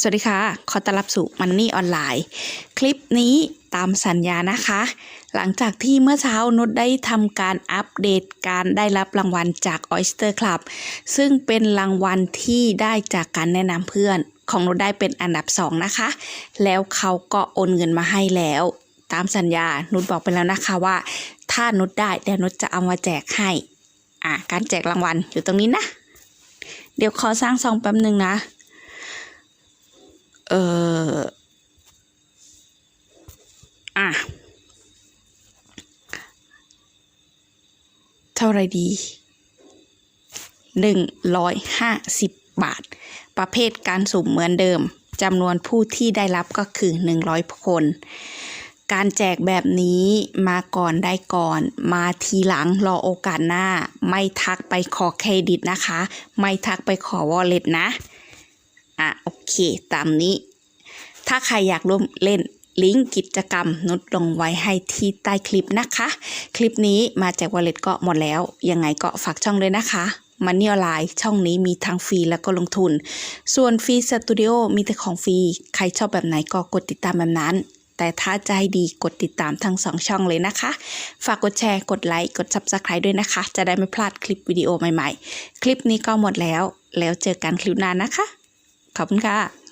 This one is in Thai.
สวัสดีค่ะ ขอต้อนรับสู่มันนี่ออนไลน์ คลิปนี้ตามสัญญานะคะ หลังจากที่เมื่อเช้านุชได้ทำการอัปเดตการได้รับรางวัลจาก Oyster Club ซึ่งเป็นรางวัลที่ได้จากการแนะนำเพื่อน ของนุชได้เป็นอันดับสองนะคะ แล้วเขาก็โอนเงินมาให้แล้ว ตามสัญญา นุชบอกไปแล้วนะคะว่า ถ้านุชได้เดี๋ยวนุชจะเอามาแจกให้ อะการแจกรางวัลอยู่ตรงนี้นะ เดี๋ยวขอสร้างซองแป๊บหนึ่งนะ เอออะเท่าไรดีหนึ่งร้อยห้าสิบบาท ประเภทการสุ่มเหมือนเดิมจำนวนผู้ที่ได้รับก็คือหนึ่งร้อยคน การแจกแบบนี้มาก่อนได้ก่อน มาทีหลังรอโอกาสหน้า ไม่ทักไปขอเครดิตนะคะ ไม่ทักไปขอวอลเล็ตนะ อะ โอเค ตามนี้ ถ้าใครอยากร่วมเล่นลิงก์กิจกรรมนุดลงไว้ให้ที่ใต้คลิปนะคะ คลิปนี้มาจากวอลเล็ตก็หมดแล้ว ยังไงก็ฝากช่องด้วยนะคะมันนี่ออนไลน์ช่องนี้มีทั้งฟรีแล้วก็ลงทุน ส่วนฟรีสตูดิโอมีแต่ของฟรี ใครชอบแบบไหนก็กดติดตามแบบนั้น แต่ถ้าจะให้ดีกดติดตามทั้งสองช่องเลยนะคะ ฝากกดแชร์ กดไลค์ กด subscribe ด้วยนะคะ จะได้ไม่พลาดคลิปวิดีโอใหม่ๆ คลิปนี้ก็หมดแล้ว แล้วเจอกันคลิปหน้านะคะ ขอบคุณค่ะ